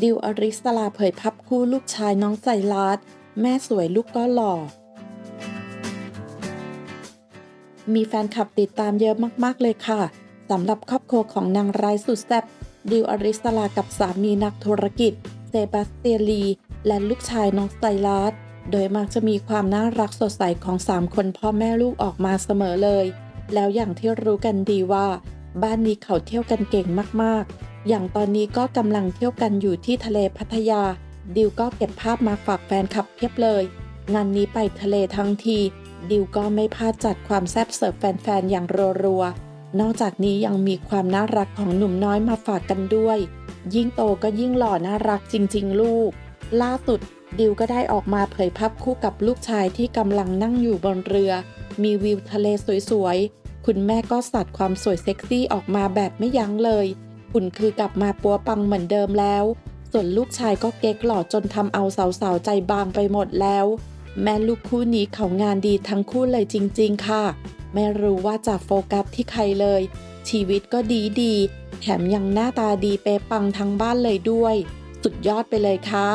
ดิวอริสลาเผยภาพคู่ลูกชายน้องไซรัสแม่สวยลูกก็หล่อ มีแฟนคลับติดตามเยอะมาก ๆ เลยค่ะสำหรับครอบครัวของนางร้ายสุดแซ่บดิวอริสลากับสามีนักธุรกิจ เซบาสเตียลี และลูกชายน้องไซรัสโดยมักจะมีความน่ารักสดใสของสามคนพ่อแม่ลูกออกมาเสมอเลย แล้วอย่างที่รู้กันดีว่า บ้านนี้เขาเที่ยวกันเก่งมากๆ อย่างตอนนี้ก็กำลังเที่ยวกันอยู่ที่ทะเลพัทยา ดิวก็เก็บภาพมาฝากแฟนคลับเพียบเลย งานนี้ไปทะเลทั้งที ดิวก็ไม่พลาดจัดความแซ่บเสิร์ฟแฟนๆ อย่างรัวๆ นอกจากนี้ยังมีความน่ารักของหนุ่มน้อยมาฝากกันด้วย ยิ่งโตก็ยิ่งหล่อน่ารักจริง ๆ ลูก ล่าสุดดิวก็ได้ออกมาเผยภาพคู่กับลูกชายที่กำลังนั่งอยู่บนเรือ มีวิวทะเลสวยๆ คุณแม่ก็สัดความสวยเซ็กซี่ออกมาแบบไม่ยั้งเลยหุ่นคือกลับมาปัวปังเหมือนเดิมแล้ว ส่วนลูกชายก็เก๊กหล่อจนทำเอาสาวๆใจบางไปหมดแล้ว แม่ลูกคู่นี้เขางานดีทั้งคู่เลยจริง ๆ ค่ะ ไม่รู้ว่าจะโฟกัสที่ใครเลย ชีวิตก็ดีดีๆแถมยังหน้าตาดีเป๊ะปังทั้งบ้านเลยด้วย สุดยอดไปเลยค่ะ